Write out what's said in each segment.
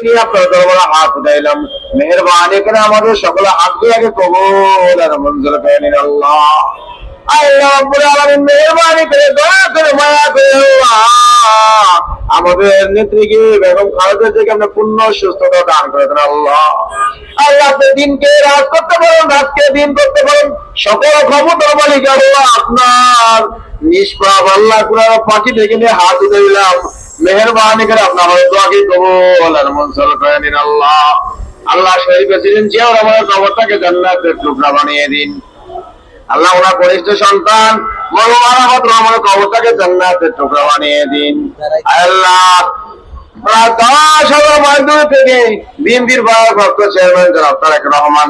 তিনি আপনার হাত উঠাইলাম। মেহরবানি করে আমাদের সকলে হাত আগে আর মঞ্জুর করে নিন আল্লাহ। দান করতে আপনার। নিষ্পাপ আল্লাহ পাখি থেকে নিয়ে হাত উঠে দিলাম মেহরবানি করে আপনার দোয়াকে কবুল? আর মঞ্জুর করে আল্লাহ আল্লাহ শহীদ প্রেসিডেন্ট জিয়াউর রহমানের কবরটাকে জান্নাতের টুকরা বানিয়ে দিন। আল্লাহ ওনার কনিষ্ঠ সন্তান মৌলানা আহমদ রহমানের কবরটাকে জান্নাতের টুকরা বানিয়ে দিন। আল্লাহ দশ হাজার দূর থেকে বিএনপির ভারপ্রাপ্ত চেয়ারম্যান জনাব তারেক রহমান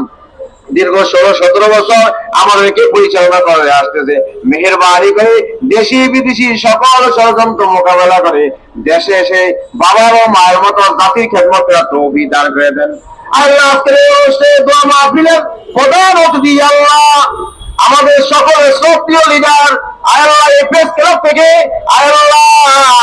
দীর্ঘ ষোলো, সতেরো বছর আমাদেরকে পরিচালনা করে আসতেছে। মেহরবানি করে দেশি বিদেশি সকল ষড়যন্ত্র মোকাবেলা করে দেশে এসে বাবার ও মায়ের মতো জাতির খেদমত তৌফিক দান করে দেন। আমাদের সকলের সক্রিয় লিডার আয়াল্লাহ এফএস ক্লাব থেকে আয়াল্লাহ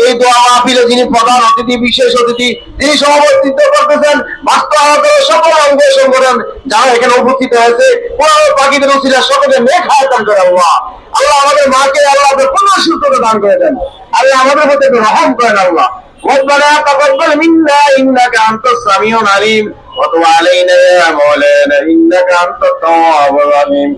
এই দোয়া মাহফিলে যিনি প্রধান অতিথি বিশেষ অতিথি যিনি সভাপতিত্ব করতেছেন বাস্তব সকল অঙ্গ সংগঠন যারা এখানে উপস্থিত হয়েছে পুরো পাখিদের উচিরা সকলে মেঘ হায়াতান করে আল্লাহ আল্লাহ আমাদের মাকে আল্লাহ আপনার পূর্ণ সুস্থতা দান করে দেন আল্লাহ আমাদের মধ্যে একটু রহম করেন আল্লাহ ربنا تقبل منا انك انت السميع العليم وتب علينا يا مولانا انك انت التواب الرحيم